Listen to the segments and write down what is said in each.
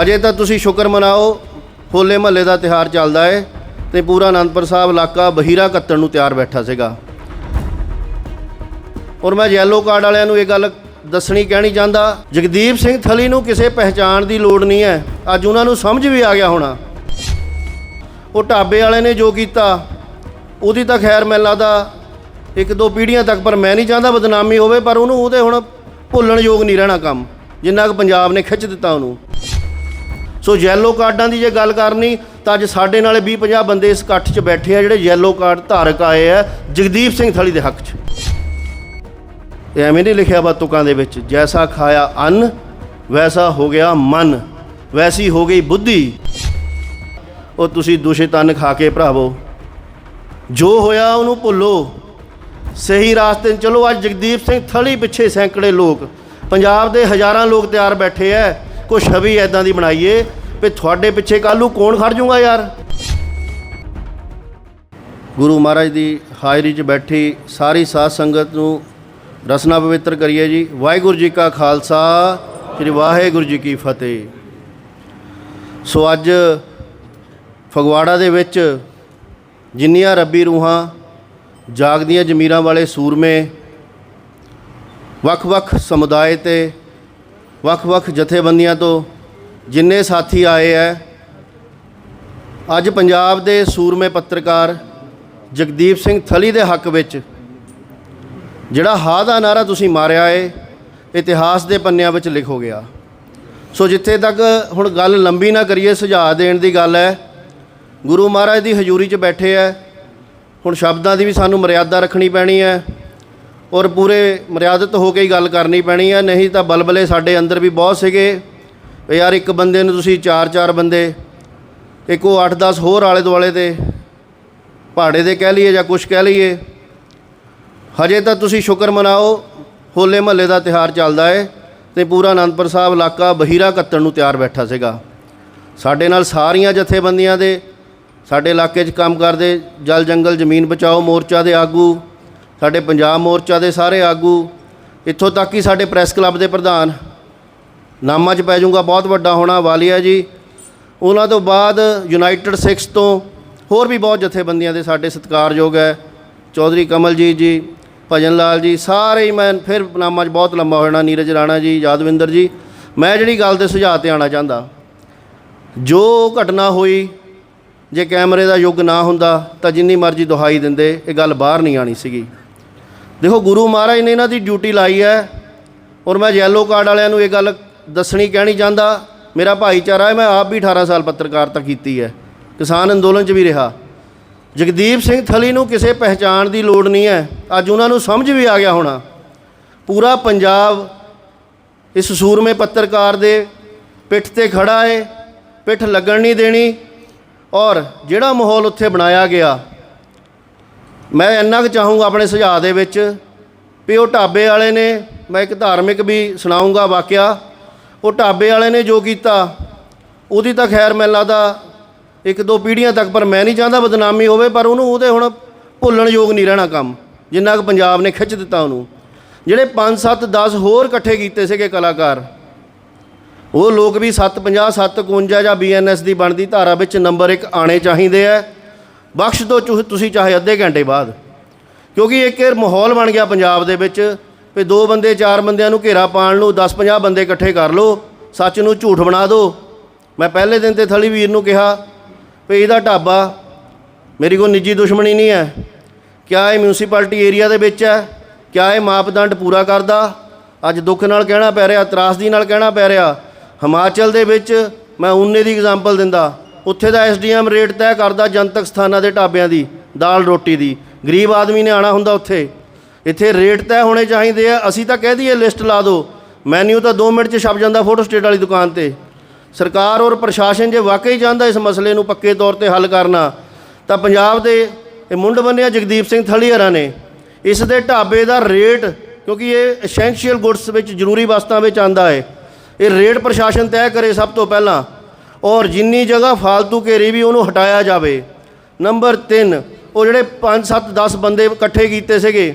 ਹਜੇ ਤਾਂ ਤੁਸੀਂ ਸ਼ੁਕਰ ਮਨਾਓ, ਹੋਲੇ ਮਹੱਲੇ ਦਾ ਤਿਹਾਰ ਚੱਲਦਾ ਏ ਤੇ ਪੂਰਾ ਅਨੰਦਪੁਰ ਸਾਹਿਬ ਇਲਾਕਾ ਬਹੀਰਾ ਕੱਤਣ ਨੂੰ ਤਿਆਰ ਬੈਠਾ ਸੀਗਾ। ਔਰ ਮੈਂ ਯੈਲੋ ਕਾਰਡ ਵਾਲਿਆਂ ਨੂੰ ਇਹ ਗੱਲ ਦੱਸਣੀ ਕਹਿਣੀ ਚਾਹੁੰਦਾ, ਜਗਦੀਪ ਸਿੰਘ ਥਲੀ ਨੂੰ ਕਿਸੇ ਪਹਿਚਾਣ ਦੀ ਲੋੜ ਨਹੀਂ ਹੈ, ਅੱਜ ਉਹਨਾਂ ਨੂੰ ਸਮਝ ਵੀ ਆ ਗਿਆ ਹੋਣਾ। ਉਹ ਢਾਬੇ ਵਾਲੇ ਨੇ ਜੋ ਕੀਤਾ, ਉਹਦੀ ਤਾਂ ਖੈਰ ਮੈਨੂੰ ਲੱਗਦਾ ਇੱਕ ਦੋ ਪੀੜ੍ਹੀਆਂ ਤੱਕ ਪਰ ਮੈਂ ਨਹੀਂ ਚਾਹੁੰਦਾ ਬਦਨਾਮੀ ਹੋਵੇ, ਪਰ ਉਹਨੂੰ ਉਹਦੇ ਹੁਣ ਭੁੱਲਣ ਯੋਗ ਨਹੀਂ ਰਹਿਣਾ ਕੰਮ, ਜਿੰਨਾ ਕੁ ਪੰਜਾਬ ਨੇ ਖਿੱਚ ਦਿੱਤਾ ਉਹਨੂੰ। ਸੋ ਯੈਲੋ ਕਾਰਡਾਂ ਦੀ ਜੇ ਗੱਲ ਕਰਨੀ, ਤਾਂ ਅੱਜ ਸਾਡੇ ਨਾਲ 20 50 ਬੰਦੇ ਇਸ ਇਕੱਠ 'ਚ ਬੈਠੇ ਆ, ਜਿਹੜੇ ਯੈਲੋ ਕਾਰਡ ਧਾਰਕ ਆਏ ਆ, ਜਗਦੀਪ ਸਿੰਘ ਥਲੀ ਦੇ ਹੱਕ 'ਚ। ਐਵੇਂ ਨਹੀਂ ਲਿਖਿਆ ਵਾ ਤੁਕਾਂ ਦੇ ਵਿੱਚ, ਜੈਸਾ ਖਾਇਆ ਅੰਨ, ਵੈਸਾ ਹੋ ਗਿਆ ਮਨ, ਵੈਸੀ ਹੋ ਗਈ ਬੁੱਧੀ। ਉਹ ਤੁਸੀਂ ਦੂਸ਼ਿਤ ਅੰਨ ਖਾ ਕੇ ਭਰਾਵੋ। ਜੋ ਹੋਇਆ ਉਹਨੂੰ ਭੁੱਲੋ। ਸਹੀ ਰਾਸਤੇ 'ਤੇ ਚਲੋ, ਅੱਜ ਜਗਦੀਪ ਸਿੰਘ ਥਲੀ ਪਿੱਛੇ ਸੈਂਕੜੇ ਲੋਕ, ਪੰਜਾਬ ਦੇ ਹਜ਼ਾਰਾਂ ਲੋਕ ਤਿਆਰ ਬੈਠੇ ਐ ਕੋਈ ਛਵੀ ਐਦਾਂ ਦੀ ਬਣਾਈਏ ਵੀ ਤੁਹਾਡੇ ਪਿੱਛੇ ਕੱਲ੍ਹ ਨੂੰ ਕੌਣ ਖੜ ਜਾਊਗਾ ਯਾਰ? ਗੁਰੂ ਮਹਾਰਾਜ ਦੀ ਹਾਜ਼ਰੀ 'ਚ ਬੈਠੀ ਸਾਰੀ ਸਾਧ ਸੰਗਤ ਨੂੰ ਰਸਨਾ ਪਵਿੱਤਰ ਕਰੀਏ ਜੀ। ਵਾਹਿਗੁਰੂ ਜੀ ਕਾ ਖਾਲਸਾ, ਸ੍ਰੀ ਵਾਹਿਗੁਰੂ ਜੀ ਕੀ ਫਤਿਹ। ਸੋ ਅੱਜ ਫਗਵਾੜਾ ਦੇ ਵਿੱਚ ਜਿੰਨੀਆਂ ਰੱਬੀ ਰੂਹਾਂ ਜਾਗਦੀਆਂ ਜ਼ਮੀਰਾਂ ਵਾਲੇ ਸੂਰਮੇ ਵੱਖ-ਵੱਖ ਸਮੁਦਾਇ ਤੇ ਵੱਖ-ਵੱਖ ਜਥੇਬੰਦੀਆਂ ਤੋਂ ਜਿੰਨੇ ਸਾਥੀ ਆਏ ਐ, ਅੱਜ ਪੰਜਾਬ ਦੇ ਸੂਰਮੇ ਪੱਤਰਕਾਰ ਜਗਦੀਪ ਸਿੰਘ ਥਲੀ ਦੇ ਹੱਕ ਵਿੱਚ ਜਿਹੜਾ ਹਾ ਦਾ ਨਾਰਾ ਤੁਸੀਂ ਮਾਰਿਆ ਏ, ਇਤਿਹਾਸ ਦੇ ਪੰਨਿਆਂ ਵਿੱਚ ਲਿਖੋ ਗਿਆ। ਸੋ ਜਿੱਥੇ ਤੱਕ ਹੁਣ ਗੱਲ ਲੰਬੀ ਨਾ ਕਰੀਏ, ਸੁਝਾਅ ਦੇਣ ਦੀ ਗੱਲ ਹੈ ਗੁਰੂ ਮਹਾਰਾਜ ਦੀ ਹਜ਼ੂਰੀ 'ਚ ਬੈਠੇ ਐ, ਹੁਣ ਸ਼ਬਦਾਂ ਦੀ ਵੀ ਸਾਨੂੰ ਮਰਿਆਦਾ ਰੱਖਣੀ ਪੈਣੀ ਹੈ ਔਰ ਪੂਰੇ ਮਰਿਆਦਤ ਹੋ ਕੇ ਹੀ ਗੱਲ ਕਰਨੀ ਪੈਣੀ ਹੈ ਨਹੀਂ ਤਾਂ ਬਲਬਲੇ ਸਾਡੇ ਅੰਦਰ ਵੀ ਬਹੁਤ ਸੀਗੇ। ਯਾਰ ਇੱਕ ਬੰਦੇ ਨੂੰ ਤੁਸੀਂ ਚਾਰ ਚਾਰ ਬੰਦੇ, ਇੱਕ ਉਹ 8-10 ਹੋਰ ਆਲੇ ਦੁਆਲੇ ਦੇ ਪਹਾੜੇ ਦੇ ਕਹਿ ਲਈਏ ਜਾਂ ਕੁਛ ਕਹਿ ਲਈਏ, ਹਜੇ ਤਾਂ ਤੁਸੀਂ ਸ਼ੁਕਰ ਮਨਾਓ, ਹੋਲੇ ਮਹੱਲੇ ਦਾ ਤਿਹਾਰ ਚੱਲਦਾ ਏ ਤੇ ਪੂਰਾ ਅਨੰਦਪੁਰ ਸਾਹਿਬ ਇਲਾਕਾ ਬਹੀਰਾ ਕੱਤਣ ਨੂੰ ਤਿਆਰ ਬੈਠਾ ਸੀਗਾ। ਸਾਡੇ ਨਾਲ ਸਾਰੀਆਂ ਜਥੇਬੰਦੀਆਂ ਦੇ, ਸਾਡੇ ਇਲਾਕੇ 'ਚ ਕੰਮ ਕਰਦੇ, ਜਲ ਜੰਗਲ, ਜ਼ਮੀਨ ਬਚਾਓ ਮੋਰਚਾ ਦੇ ਆਗੂ, ਸਾਡੇ ਪੰਜਾਬ ਮੋਰਚਾ ਦੇ ਸਾਰੇ ਆਗੂ, ਇੱਥੋਂ ਤੱਕ ਕਿ ਸਾਡੇ ਪ੍ਰੈਸ ਕਲੱਬ ਦੇ ਪ੍ਰਧਾਨ ਨਾਮਾਂ 'ਚ ਪੈ ਜਾਊਗਾ, ਬਹੁਤ ਵੱਡਾ ਹੋਣਾ, ਵਾਲੀਆ ਜੀ। ਉਹਨਾਂ ਤੋਂ ਬਾਅਦ ਯੂਨਾਈਟਿਡ ਸਿੱਖਸ ਤੋਂ ਹੋਰ ਵੀ ਬਹੁਤ ਜਥੇਬੰਦੀਆਂ ਦੇ ਸਾਡੇ ਸਤਿਕਾਰਯੋਗ ਹੈ। ਚੌਧਰੀ ਕਮਲਜੀਤ ਜੀ, ਭਜਨ ਲਾਲ ਜੀ, ਸਾਰੇ ਹੀ ਮੈਂ ਫਿਰ ਨਾਮਾਂ 'ਚ ਬਹੁਤ ਲੰਬਾ ਹੋਣਾ ਨੀਰਜ ਰਾਣਾ ਜੀ, ਯਾਦਵਿੰਦਰ ਜੀ। ਮੈਂ ਜਿਹੜੀ ਗੱਲ ਤੇ ਸੁਝਾਅ ਤੇ ਆਉਣਾ ਚਾਹੁੰਦਾ, ਜੋ ਘਟਨਾ ਹੋਈ, ਜੇ ਕੈਮਰੇ ਦਾ ਯੁੱਗ ਨਾ ਹੁੰਦਾ, ਤਾਂ ਜਿੰਨੀ ਮਰਜ਼ੀ ਦੁਹਾਈ ਦਿੰਦੇ, ਇਹ ਗੱਲ ਬਾਹਰ ਨਹੀਂ ਆਣੀ ਸੀਗੀ। ਦੇਖੋ, ਗੁਰੂ ਮਹਾਰਾਜ ਨੇ ਇਹਨਾਂ ਦੀ ਡਿਊਟੀ ਲਾਈ ਹੈ, ਔਰ ਮੈਂ ਯੈਲੋ ਕਾਰਡ ਵਾਲਿਆਂ ਨੂੰ ਇਹ ਗੱਲ ਦੱਸਣੀ ਕਹਿਣੀ ਚਾਹੁੰਦਾ ਮੇਰਾ ਭਾਈਚਾਰਾ ਹੈ, ਮੈਂ ਆਪ ਵੀ 18 ਸਾਲ ਪੱਤਰਕਾਰਤਾ ਕੀਤੀ ਹੈ। ਕਿਸਾਨ ਅੰਦੋਲਨ 'ਚ ਵੀ ਰਿਹਾ। ਜਗਦੀਪ ਸਿੰਘ ਥਲੀ ਨੂੰ ਕਿਸੇ ਪਹਿਚਾਣ ਦੀ ਲੋੜ ਨਹੀਂ ਹੈ। ਅੱਜ ਉਹਨਾਂ ਨੂੰ ਸਮਝ ਵੀ ਆ ਗਿਆ ਹੋਣਾ। ਪੂਰਾ ਪੰਜਾਬ ਇਸ ਸੂਰਮੇ ਪੱਤਰਕਾਰ ਦੇ ਪਿੱਠ ਤੇ ਖੜਾ ਹੈ ਪਿੱਠ ਲੱਗਣ ਨਹੀਂ ਦੇਣੀ ਔਰ ਜਿਹੜਾ ਮਾਹੌਲ ਉੱਥੇ ਬਣਾਇਆ ਗਿਆ, ਮੈਂ ਇੰਨਾ ਕੁ ਚਾਹੂੰਗਾ ਆਪਣੇ ਸੁਝਾਅ ਦੇ ਵਿੱਚ ਵੀ ਉਹ ਢਾਬੇ ਵਾਲੇ ਨੇ, ਮੈਂ ਇੱਕ ਧਾਰਮਿਕ ਵੀ ਸੁਣਾਉਂਗਾ ਵਾਕਿਆ। ਉਹ ਢਾਬੇ ਵਾਲੇ ਨੇ ਜੋ ਕੀਤਾ, ਉਹਦੀ ਤਾਂ ਖੈਰ ਮੈਨੂੰ ਲੱਗਦਾ ਇੱਕ ਦੋ ਪੀੜ੍ਹੀਆਂ ਤੱਕ, ਪਰ ਮੈਂ ਨਹੀਂ ਚਾਹੁੰਦਾ ਬਦਨਾਮੀ ਹੋਵੇ, ਪਰ ਉਹਨੂੰ ਉਹਦੇ ਹੁਣ ਭੁੱਲਣ ਯੋਗ ਨਹੀਂ ਰਹਿਣਾ ਕੰਮ, ਜਿੰਨਾ ਕੁ ਪੰਜਾਬ ਨੇ ਖਿੱਚ ਦਿੱਤਾ ਉਹਨੂੰ। ਜਿਹੜੇ 5 7 10 ਹੋਰ ਇਕੱਠੇ ਕੀਤੇ ਸੀਗੇ ਕਲਾਕਾਰ, ਉਹ ਲੋਕ ਵੀ 750 751 ਜਾਂ ਬੀਐਨਐਸ ਦੀ ਬਣਦੀ ਧਾਰਾ ਵਿੱਚ ਨੰਬਰ 1 ਆਣੇ ਚਾਹੀਦੇ ਆ। ਬਖਸ਼ ਦੋ ਚੁਹ- ਤੁਸੀਂ ਚਾਹੇ ਅੱਧੇ ਘੰਟੇ ਬਾਅਦ, ਕਿਉਂਕਿ ਇੱਕ ਮਾਹੌਲ ਬਣ ਗਿਆ ਪੰਜਾਬ ਦੇ ਵਿੱਚ। ਵੀ ਦੋ ਬੰਦੇ, ਚਾਰ ਬੰਦਿਆਂ ਨੂੰ ਘੇਰਾ ਪਾਣ ਨੂੰ 10 50 ਬੰਦੇ ਇਕੱਠੇ ਕਰ ਲਓ, ਸੱਚ ਨੂੰ ਝੂਠ ਬਣਾ ਦਿਓ ਮੈਂ ਪਹਿਲੇ ਦਿਨ ਤੇ ਥਲੀ ਵੀਰ ਨੂੰ ਕਿਹਾ ਵੀ ਇਹਦਾ ਢਾਬਾ ਮੇਰੀ ਕੋਈ ਨਿੱਜੀ ਦੁਸ਼ਮਣੀ ਨਹੀਂ ਹੈ। ਕਿਆ ਇਹ ਮਿਊਨਿਸਪੈਲਿਟੀ ਏਰੀਆ ਦੇ ਵਿੱਚ ਹੈ? ਕਿਆ ਇਹ ਮਾਪਦੰਡ ਪੂਰਾ ਕਰਦਾ? ਅੱਜ ਦੁੱਖ ਨਾਲ ਕਹਿਣਾ ਪੈ ਰਿਹਾ, ਤਰਾਸਦੀ ਨਾਲ ਕਹਿਣਾ ਪੈ ਰਿਹਾ। ਹਿਮਾਚਲ ਦੇ ਵਿੱਚ ਮੈਂ ਉਨੇ ਦੀ ਐਗਜ਼ਾਮਪਲ ਦਿੰਦਾ। ਉੱਥੇ ਦਾ ਐਸਡੀਐਮ ਰੇਟ ਤੈਅ ਕਰਦਾ ਜਨਤਕ ਸਥਾਨਾਂ ਦੇ ਢਾਬਿਆਂ ਦੀ, ਦਾਲ ਰੋਟੀ ਦੀ। ਗਰੀਬ ਆਦਮੀ ਨੇ ਆਣਾ ਹੁੰਦਾ ਉੱਥੇ। ਇੱਥੇ ਰੇਟ ਤੈਅ ਹੋਣੇ ਚਾਹੀਦੇ ਆ, ਅਸੀਂ ਤਾਂ ਕਹਿ ਦਈਏ ਲਿਸਟ ਲਾ ਦਿਓ। ਮੈਨੂ ਤਾਂ 2 ਮਿੰਟ 'ਚ ਛਪ ਜਾਂਦਾ ਫੋਟੋ ਸਟੇਟ ਵਾਲੀ ਦੁਕਾਨ ਤੇ। ਸਰਕਾਰ ਔਰ ਪ੍ਰਸ਼ਾਸਨ ਜੇ ਵਾਕਈ ਚਾਹੁੰਦਾ ਇਸ ਮਸਲੇ ਨੂੰ ਪੱਕੇ ਤੌਰ ਤੇ ਹੱਲ ਕਰਨਾ, ਤਾਂ ਪੰਜਾਬ ਦੇ ਇਹ ਮੁੰਡ ਬੰਨਿਆ ਜਗਦੀਪ ਸਿੰਘ ਥਲੀਹਰਾ ਨੇ। ਇਸ ਦੇ ਢਾਬੇ ਦਾ ਰੇਟ, ਕਿਉਂਕਿ ਇਹ ਐਸੈਂਸ਼ੀਅਲ ਗੁੱਡਸ ਵਿੱਚ ਜ਼ਰੂਰੀ ਵਸਤਾਂ ਵਿੱਚ ਆਂਦਾ ਹੈ। ਇਹ ਰੇਟ ਪ੍ਰਸ਼ਾਸਨ ਤੈਅ ਕਰੇ ਸਭ ਤੋਂ ਪਹਿਲਾਂ, ਔਰ ਜਿੰਨੀ ਜਗ੍ਹਾ ਫालतू ਘੇਰੀ ਵੀ ਉਹਨੂੰ ਹਟਾਇਆ ਜਾਵੇ। ਨੰਬਰ 3 ਉਹ ਜਿਹੜੇ 5 7 10 ਬੰਦੇ ਇਕੱਠੇ ਕੀਤੇ ਸੀਗੇ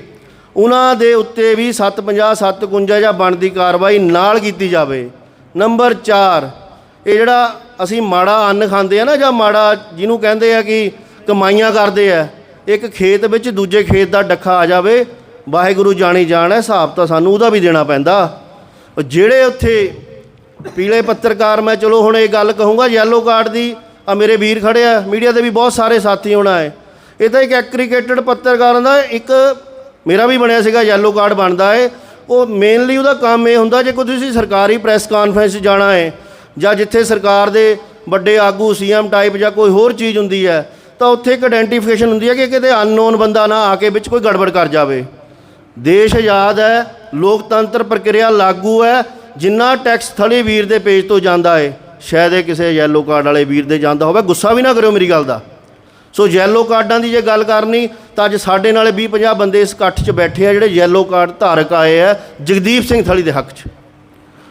ਉਹਨਾਂ ਦੇ ਉੱਤੇ ਵੀ 750 751 ਜਾਂ ਬਣਦੀ ਕਾਰਵਾਈ ਨਾਲ ਕੀਤੀ ਜਾਵੇ। ਨੰਬਰ 4 ਇਹ ਜਿਹੜਾ ਅਸੀਂ ਮਾੜਾ ਅੰਨ ਖਾਂਦੇ ਆ ਨਾ ਜਾਂ ਮਾੜਾ ਜਿਹਨੂੰ ਕਹਿੰਦੇ ਆ ਕਿ ਕਮਾਈਆਂ ਕਰਦੇ ਆ, ਇੱਕ ਖੇਤ ਵਿੱਚ ਦੂਜੇ ਖੇਤ ਦਾ ਡੱਖਾ ਆ ਜਾਵੇ, ਵਾਹਿਗੁਰੂ ਜਾਣੀ ਜਾਣ ਹੈ, ਹਿਸਾਬ ਤਾਂ ਸਾਨੂੰ ਉਹਦਾ ਵੀ ਦੇਣਾ ਪੈਂਦਾ। ਜਿਹੜੇ ਉੱਥੇ ਪੀਲੇ ਪੱਤਰਕਾਰ, ਮੈਂ ਚਲੋ ਹੁਣ ਇਹ ਗੱਲ ਕਹੂੰਗਾ ਯੈਲੋ ਕਾਰਡ ਦੀ, ਆ ਮੇਰੇ ਵੀਰ ਖੜੇ ਆ, ਮੀਡੀਆ ਦੇ ਵੀ ਬਹੁਤ ਸਾਰੇ ਸਾਥੀ ਹੋਣਾ ਹੈ। ਇਹ ਤਾਂ ਇੱਕ ਐਕਰੀਕੇਟਡ ਪੱਤਰਕਾਰਾਂ ਦਾ ਇੱਕ ਮੇਰਾ ਵੀ ਬਣਿਆ ਸੀਗਾ ਯੈਲੋ ਕਾਰਡ ਬਣਦਾ ਏ। ਉਹ ਮੇਨਲੀ ਉਹਦਾ ਕੰਮ ਇਹ ਹੁੰਦਾ ਜੇ ਕੋਈ ਤੁਸੀਂ ਸਰਕਾਰੀ ਪ੍ਰੈਸ ਕਾਨਫਰੰਸ 'ਚ ਜਾਣਾ ਹੈ ਜਾਂ ਜਿੱਥੇ ਸਰਕਾਰ ਦੇ ਵੱਡੇ ਆਗੂ ਸੀਐਮ ਟਾਈਪ ਜਾਂ ਕੋਈ ਹੋਰ ਚੀਜ਼ ਹੁੰਦੀ ਹੈ, ਤਾਂ ਉੱਥੇ ਇੱਕ ਆਇਡੈਂਟੀਫਿਕੇਸ਼ਨ ਹੁੰਦੀ ਹੈ ਕਿ ਕਿਤੇ ਅਨਨੋਨ ਬੰਦਾ ਨਾ ਆ ਕੇ ਵਿੱਚ ਕੋਈ ਗੜਬੜ ਕਰ ਜਾਵੇ। ਦੇਸ਼ ਆਜ਼ਾਦ ਹੈ, ਲੋਕਤੰਤਰ ਪ੍ਰਕਿਰਿਆ ਲਾਗੂ ਹੈ, ਜਿੰਨਾ ਟੈਕਸ ਥਲੀ ਵੀਰ ਦੇ ਪੇਜ ਤੋਂ ਜਾਂਦਾ ਹੈ ਸ਼ਾਇਦ ਇਹ ਕਿਸੇ ਯੈਲੋ ਕਾਰਡ ਵਾਲੇ ਵੀਰ ਦੇ ਜਾਂਦਾ ਹੋਵੇ, ਗੁੱਸਾ ਵੀ ਨਾ ਕਰਿਓ ਮੇਰੀ ਗੱਲ ਦਾ। ਸੋ ਯੈਲੋ ਕਾਰਡਾਂ ਦੀ ਜੇ ਗੱਲ ਕਰਨੀ, ਤਾਂ ਅੱਜ ਸਾਡੇ ਨਾਲੇ 20 50 ਬੰਦੇ ਇਸ ਇਕੱਠ 'ਚ ਬੈਠੇ ਆ, ਜਿਹੜੇ ਯੈਲੋ ਕਾਰਡ ਧਾਰਕ ਆਏ ਆ, ਜਗਦੀਪ ਸਿੰਘ ਥਲੀ ਦੇ ਹੱਕ 'ਚ।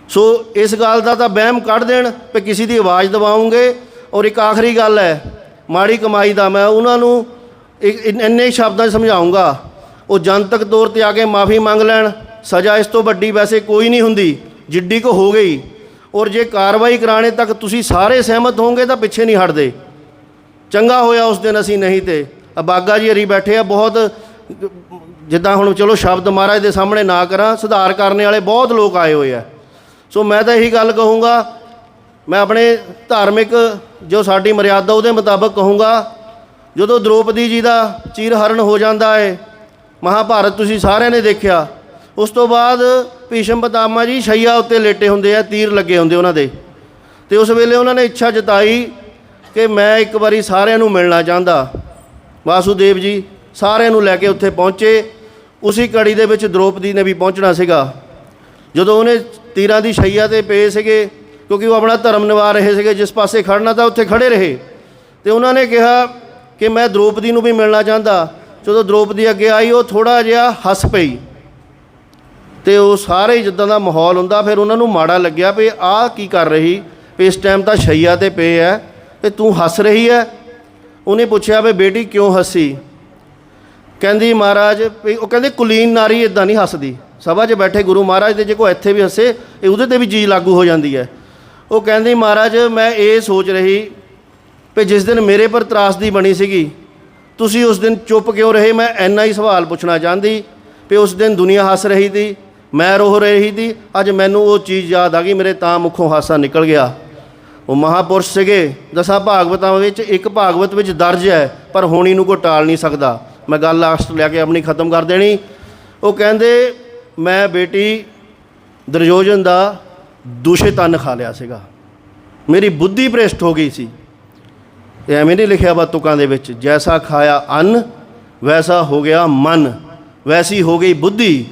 ਸੋ ਇਸ ਗੱਲ ਦਾ ਤਾਂ ਵਹਿਮ ਕੱਢ ਦੇਣ ਕਿ ਕਿਸੇ ਦੀ ਆਵਾਜ਼ ਦਬਾਉਂਗੇ। ਔਰ ਇੱਕ ਆਖਰੀ ਗੱਲ ਹੈ, ਮਾੜੀ ਕਮਾਈ ਦਾ ਮੈਂ ਉਹਨਾਂ ਨੂੰ ਇੱਕ ਇੰਨੇ ਸ਼ਬਦਾਂ 'ਚ ਸਮਝਾਉਂਗਾ, ਉਹ ਜਨਤਕ ਤੌਰ ਤੇ ਆ ਕੇ ਮਾਫੀ ਮੰਗ ਲੈਣ, ਸਜ਼ਾ ਇਸ ਤੋਂ ਵੱਡੀ ਵੈਸੇ ਕੋਈ ਨਹੀਂ ਹੁੰਦੀ, ਜਿੱਡੀ ਕੋ ਹੋ ਗਈ। ਔਰ ਜੇ ਕਾਰਵਾਈ ਕਰਾਣੇ ਤੱਕ ਤੁਸੀਂ ਸਾਰੇ ਸਹਿਮਤ ਹੋਵੋਗੇ ਤਾਂ ਪਿੱਛੇ ਨਹੀਂ ਹਟਦੇ। ਚੰਗਾ ਹੋਇਆ ਉਸ ਦਿਨ ਅਸੀਂ ਨਹੀਂ ਤੇ। ਆ ਜੀ ਹਰੀ ਬੈਠੇ ਆ, ਬਹੁਤ ਜਿੱਦਾਂ ਹੁਣ ਚਲੋ ਸ਼ਬਦ ਮਹਾਰਾਜ ਦੇ ਸਾਹਮਣੇ ਨਾ ਕਰਾਂ, ਸੁਧਾਰ ਕਰਨ ਵਾਲੇ ਬਹੁਤ ਲੋਕ ਆਏ ਹੋਏ ਆ। ਸੋ ਮੈਂ ਤਾਂ ਇਹੀ ਗੱਲ ਕਹੂੰਗਾ, ਮੈਂ ਆਪਣੇ ਧਾਰਮਿਕ ਜੋ ਸਾਡੀ ਮਰਿਆਦਾ ਉਹਦੇ ਮੁਤਾਬਕ ਕਹੂੰਗਾ, ਜਦੋਂ ਦ੍ਰੋਪਦੀ ਜੀ ਦਾ ਚੀਰ ਹਰਨ ਹੋ ਜਾਂਦਾ ਹੈ ਮਹਾਭਾਰਤ ਤੁਸੀਂ ਸਾਰਿਆਂ ਨੇ ਦੇਖਿਆ, ਉਸ ਤੋਂ ਬਾਅਦ ਭੀਸ਼ਮ ਪਤਾਮਾ ਜੀ ਸ਼ਈਆ ਉੱਤੇ ਲੇਟੇ ਹੁੰਦੇ ਆ, ਤੀਰ ਲੱਗੇ ਹੁੰਦੇ ਉਹਨਾਂ ਦੇ। ਤੇ ਉਸ ਵੇਲੇ ਉਹਨਾਂ ਨੇ ਇੱਛਾ ਜਤਾਈ ਕਿ ਮੈਂ ਇੱਕ ਵਾਰੀ ਸਾਰਿਆਂ ਨੂੰ ਮਿਲਣਾ ਚਾਹੁੰਦਾ। ਵਾਸੂਦੇਵ ਜੀ, ਸਾਰਿਆਂ ਨੂੰ ਲੈ ਕੇ ਉੱਥੇ ਪਹੁੰਚੇ। ਉਸੇ ਕੜੀ ਦੇ ਵਿੱਚ ਦ੍ਰੋਪਦੀ ਨੇ ਵੀ ਪਹੁੰਚਣਾ ਸੀਗਾ। ਜਦੋਂ ਉਹਨੇ ਤੀਰਾਂ ਦੀ ਸ਼ਈਆ ਤੇ ਪਏ ਸੀਗੇ, ਕਿਉਂਕਿ ਉਹ ਆਪਣਾ ਧਰਮ ਨਿਭਾ ਰਹੇ ਸੀਗੇ, ਜਿਸ ਪਾਸੇ ਖੜਨਾ ਤਾਂ ਉੱਥੇ ਖੜੇ ਰਹੇ। ਤੇ ਉਹਨਾਂ ਨੇ ਕਿਹਾ ਕਿ ਮੈਂ ਦ੍ਰੋਪਦੀ ਨੂੰ ਵੀ ਮਿਲਣਾ ਚਾਹੁੰਦਾ। ਜਦੋਂ ਦ੍ਰੋਪਦੀ ਅੱਗੇ ਆਈ, ਉਹ ਥੋੜਾ ਜਿਹਾ ਹੱਸ ਪਈ। ਤੇ ਉਹ ਸਾਰੇ ਜਿੱਦਾਂ ਦਾ ਮਾਹੌਲ ਹੁੰਦਾ, ਫਿਰ ਉਹਨਾਂ ਨੂੰ ਮਾੜਾ ਲੱਗਿਆ ਵੀ ਆਹ ਕੀ ਕਰ ਰਹੀ? ਵੀ ਇਸ ਟਾਈਮ ਤਾਂ ਸ਼ਈਆ ਤੇ ਪਏ ਐ ਤੇ ਤੂੰ ਹੱਸ ਰਹੀ ਹੈ ਉਹਨੇ ਪੁੱਛਿਆ ਵੀ ਬੇਟੀ ਕਿਉਂ ਹੱਸੀ? ਕਹਿੰਦੀ ਮਹਾਰਾਜ ਵੀ ਉਹ ਕਹਿੰਦੇ ਕੁਲੀਨ ਨਾਰੀ ਇਦਾਂ ਨਹੀਂ ਹੱਸਦੀ। ਸਭਾ 'ਚ ਬੈਠੇ ਗੁਰੂ ਮਹਾਰਾਜ ਦੇ ਜੇ ਕੋਈ ਇੱਥੇ ਵੀ ਹੱਸੇ, ਇਹ ਉਹਦੇ ਤੇ ਵੀ ਚੀਜ਼ ਲਾਗੂ ਹੋ ਜਾਂਦੀ ਹੈ ਉਹ ਕਹਿੰਦੀ ਮਹਾਰਾਜ, ਮੈਂ ਇਹ ਸੋਚ ਰਹੀ ਵੀ ਜਿਸ ਦਿਨ ਮੇਰੇ ਪਰ ਤਰਾਸਦੀ ਬਣੀ ਸੀਗੀ, ਤੁਸੀਂ ਉਸ ਦਿਨ ਚੁੱਪ ਕਿਉਂ ਰਹੇ? ਮੈਂ ਇੰਨਾ ਹੀ ਸਵਾਲ ਪੁੱਛਣਾ ਚਾਹੁੰਦੀ ਵੀ ਉਸ ਦਿਨ ਦੁਨੀਆ ਹੱਸ ਰਹੀ ਸੀ, ਮੈਂ ਰੋ ਰਹੀ ਸੀ, ਅੱਜ ਮੈਨੂੰ ਉਹ ਚੀਜ਼ ਯਾਦ ਆ ਗਈ, ਮੇਰੇ ਤਾਂ ਮੁਖੋਂ ਹਾਸਾ ਨਿਕਲ ਗਿਆ। ਉਹ ਮਹਾਪੁਰਸ਼ ਸੀਗੇ। ਦਸਾਂ ਭਾਗਵਤਾਂ ਵਿੱਚ ਇੱਕ ਭਾਗਵਤ ਵਿੱਚ ਦਰਜ ਹੈ, ਪਰ ਹੋਣੀ ਨੂੰ ਕੋਈ ਟਾਲ ਨਹੀਂ ਸਕਦਾ। ਮੈਂ ਗੱਲ ਲਾਸਟ ਲੈ ਕੇ ਆਪਣੀ ਖਤਮ ਕਰ ਦੇਣੀ। ਉਹ ਕਹਿੰਦੇ, ਮੈਂ ਬੇਟੀ ਦਰਯੋਜਨ ਦਾ ਦੂਸ਼ਿਤ ਅੰਨ ਖਾ ਲਿਆ ਸੀਗਾ। ਮੇਰੀ ਬੁੱਧੀ ਭ੍ਰਿਸ਼ਟ ਹੋ ਗਈ ਸੀ। ਇਹ ਐਵੇਂ ਨਹੀਂ ਲਿਖਿਆ ਵਾ ਤੁਕਾਂ ਦੇ ਵਿੱਚ, ਜੈਸਾ ਖਾਇਆ ਅੰਨ, ਵੈਸਾ ਹੋ ਗਿਆ ਮਨ, ਵੈਸੀ ਹੋ ਗਈ ਬੁੱਧੀ।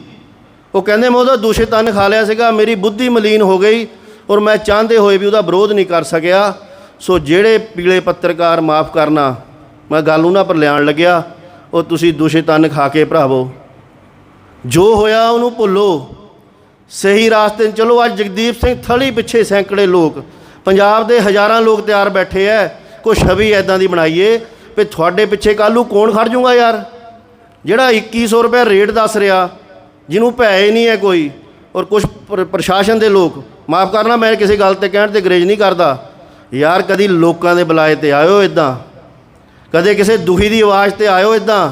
ਉਹ ਕਹਿੰਦੇ, ਮੈਂ ਉਹਦਾ ਦੂਸ਼ਿਤ ਅੰਨ ਖਾ ਲਿਆ ਸੀਗਾ, ਮੇਰੀ ਬੁੱਧੀ ਮਲੀਨ ਹੋ ਗਈ ਔਰ ਮੈਂ ਚਾਹੁੰਦੇ ਹੋਏ ਵੀ ਉਹਦਾ ਵਿਰੋਧ ਨਹੀਂ ਕਰ ਸਕਿਆ। ਸੋ ਜਿਹੜੇ ਪੀਲੇ ਪੱਤਰਕਾਰ ਮਾਫ ਕਰਨਾ, ਮੈਂ ਗੱਲ ਉਹਨਾਂ ਪਰ ਲਿਆਉਣ ਲੱਗਿਆ। ਉਹ ਤੁਸੀਂ ਦੂਸ਼ਿਤ ਤਨ ਖਾ ਕੇ ਭਰਾਵੋ। ਜੋ ਹੋਇਆ ਉਹਨੂੰ ਭੁੱਲੋ। ਸਹੀ ਰਾਸਤੇ 'ਤੇ ਚਲੋ। ਅੱਜ ਜਗਦੀਪ ਸਿੰਘ ਥਲੀ ਪਿੱਛੇ ਸੈਂਕੜੇ ਲੋਕ, ਪੰਜਾਬ ਦੇ ਹਜ਼ਾਰਾਂ ਲੋਕ ਤਿਆਰ ਬੈਠੇ ਐ। ਕੋਈ ਛਵੀ ਐਦਾਂ ਦੀ ਬਣਾਈਏ ਵੀ ਤੁਹਾਡੇ ਪਿੱਛੇ ਕੱਲ੍ਹ ਕੌਣ ਖੜ ਜਾਊਗਾ ਯਾਰ? ਜਿਹੜਾ 2100 ਰੁਪਏ ਰੇਟ ਦੱਸ ਰਿਹਾ, ਜਿਹਨੂੰ ਭੈ ਹੀ ਨਹੀਂ ਹੈ ਕੋਈ। ਔਰ ਕੁਝ ਪ੍ਰਸ਼ਾਸਨ ਦੇ ਲੋਕ ਮਾਫ ਕਰਨਾ, ਮੈਂ ਕਿਸੇ ਗੱਲ ਤੇ ਕਹਿਣ ਤੇ ਗਰੇਜ ਨਹੀਂ ਕਰਦਾ। ਯਾਰ, ਕਦੀ ਲੋਕਾਂ ਦੇ ਬੁਲਾਏ ਤੇ ਆਇਓ ਇਦਾਂ ਕਦੇ ਕਿਸੇ ਦੁਖੀ ਦੀ ਆਵਾਜ਼ ਤੇ ਆਇਓ ਇਦਾਂ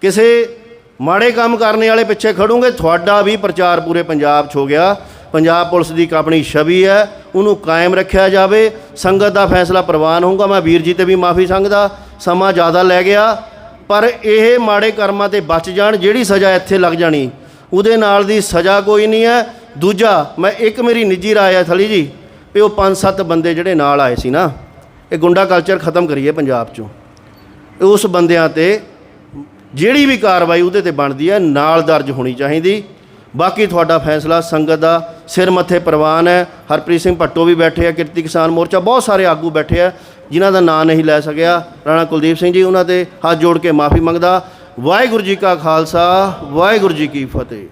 ਕਿਸੇ ਮਾੜੇ ਕੰਮ ਕਰਨੇ ਵਾਲੇ ਪਿੱਛੇ ਖੜੂਗੇ। ਤੁਹਾਡਾ ਵੀ ਪ੍ਰਚਾਰ ਪੂਰੇ ਪੰਜਾਬ 'ਚ ਹੋ ਗਿਆ। ਪੰਜਾਬ ਪੁਲਿਸ ਦੀ ਇੱਕ ਆਪਣੀ ਛਵੀ ਹੈ। ਉਹਨੂੰ ਕਾਇਮ ਰੱਖਿਆ ਜਾਵੇ। ਸੰਗਤ ਦਾ ਫੈਸਲਾ ਪ੍ਰਵਾਨ ਹੋਊਗਾ। ਮੈਂ ਵੀਰ ਜੀ ਤੇ ਵੀ ਮਾਫੀ ਸੰਗਦਾ। ਸਮਾਂ ਜ਼ਿਆਦਾ ਲੈ ਗਿਆ। ਪਰ ਇਹ ਮਾੜੇ ਕਰਮਾਂ ਤੇ ਬਚ ਜਾਣ, ਜਿਹੜੀ ਸਜ਼ਾ ਇੱਥੇ ਲੱਗ ਜਾਣੀ, ਉਹਦੇ ਨਾਲ ਦੀ ਸਜ਼ਾ ਕੋਈ ਨਹੀਂ ਹੈ। ਦੂਜਾ, ਮੈਂ ਇੱਕ ਮੇਰੀ ਨਿੱਜੀ ਰਾਏ ਹੈ ਥਲੀ ਜੀ, ਵੀ ਉਹ ਪੰਜ ਸੱਤ ਬੰਦੇ ਜਿਹੜੇ ਨਾਲ ਆਏ ਸੀ ਨਾ, ਇਹ ਗੁੰਡਾ ਕਲਚਰ ਖਤਮ ਕਰੀਏ ਪੰਜਾਬ 'ਚੋਂ। ਉਸ ਬੰਦਿਆਂ ਤੇ ਜਿਹੜੀ ਵੀ ਕਾਰਵਾਈ ਉਹਦੇ ਤੇ ਬਣਦੀ ਹੈ, ਨਾਲ ਦਰਜ ਹੋਣੀ ਚਾਹੀਦੀ। ਬਾਕੀ ਤੁਹਾਡਾ ਫੈਸਲਾ ਸੰਗਤ ਦਾ ਸਿਰ ਮੱਥੇ ਪ੍ਰਵਾਨ ਹੈ। ਹਰਪ੍ਰੀਤ ਸਿੰਘ ਭੱਟੋ ਵੀ ਬੈਠੇ ਆ, ਕਿਰਤੀ ਕਿਸਾਨ ਮੋਰਚਾ, ਬਹੁਤ ਸਾਰੇ ਆਗੂ ਬੈਠੇ ਆ, ਜਿਨ੍ਹਾਂ ਦਾ ਨਾਂ ਨਹੀਂ ਲੈ ਸਕਿਆ। ਰਾਣਾ ਕੁਲਦੀਪ ਸਿੰਘ ਜੀ, ਉਹਨਾਂ ਤੇ ਹੱਥ ਜੋੜ ਕੇ ਮਾਫੀ ਮੰਗਦਾ। ਵਾਹਿਗੁਰੂ ਜੀ ਕਾ ਖਾਲਸਾ, ਵਾਹਿਗੁਰੂ ਜੀ ਕੀ ਫਤਿਹ।